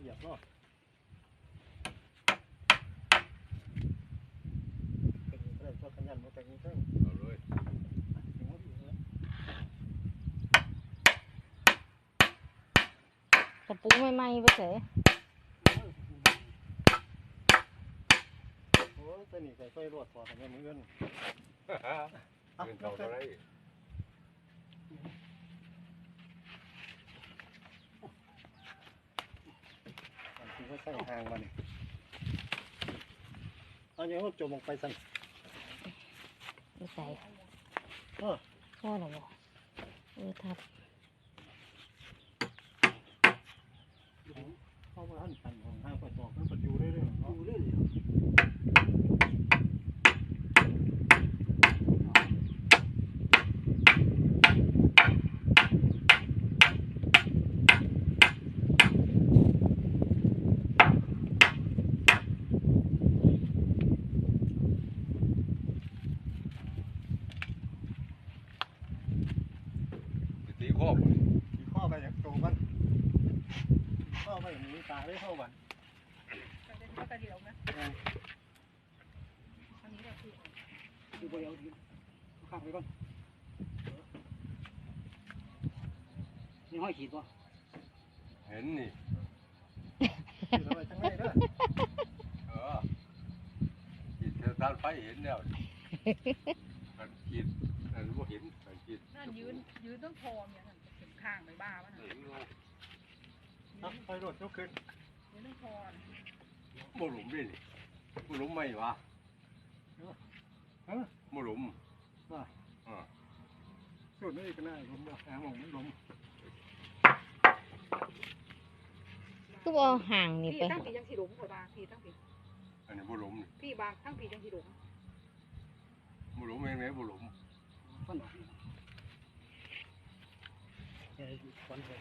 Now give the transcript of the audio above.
เหยียบเนาะเป็นเรื่องตัวขยันมาแต่งนี้เพิ่งเอาเลยถึงว่าดีนะตะปูใหม่ๆไปเฉยโอ้ยตัวนี้ใส่ไฟรวดพอทำไมมือเงิน เงินเท่าเท่าไหร ถึงว่า ใส่ห่างมันเอาอย่างนี้จมลงไปสั่นไปใส่เออพ่อหรอบ่เออทับเข้ามาหันสั่นของห้างประจอกมันประยูได้เลยเนาะ ดูเรื่อย ตีครอบมีข้อไปอย่างตรงมันข้อไปอย่างนี้ตาได้เข้าวันก็จะเดียวนะเอออันนี้แหละคือดูไปเอาดิข้ามไปก่อนนี่ห้อยขีดป่ะเห็นนี่คือเราไปทั้งนี้เด้อเออขีดเททานไฟเห็นแล้วมันขีดอันบ่ เห็นมันขีดนั่นยืนยืนต้องพอเนี่ยนั่นถึงข้างไปบ้าวะเห็น่ะนเอาเอาไฟรวดยกขึ้นยืนต้องพอน่ะบ่หลุมดินี่บ่หลุมไหมวะเออบ่หลุมว่าอ่าสุดนี่ก็ได้ผมว่าหาหมองมันลมคือบ่เอาห่างนี่พี่ไปตั้งปียังสีหลุมคอยบางพี่ตั้งปีอันนี้บ่หลุมนี่พี่บางตั้งปียังสีหลุมบ่หลุมเองไหนบ่หลุม ฟันออกเนี่ยฟันเล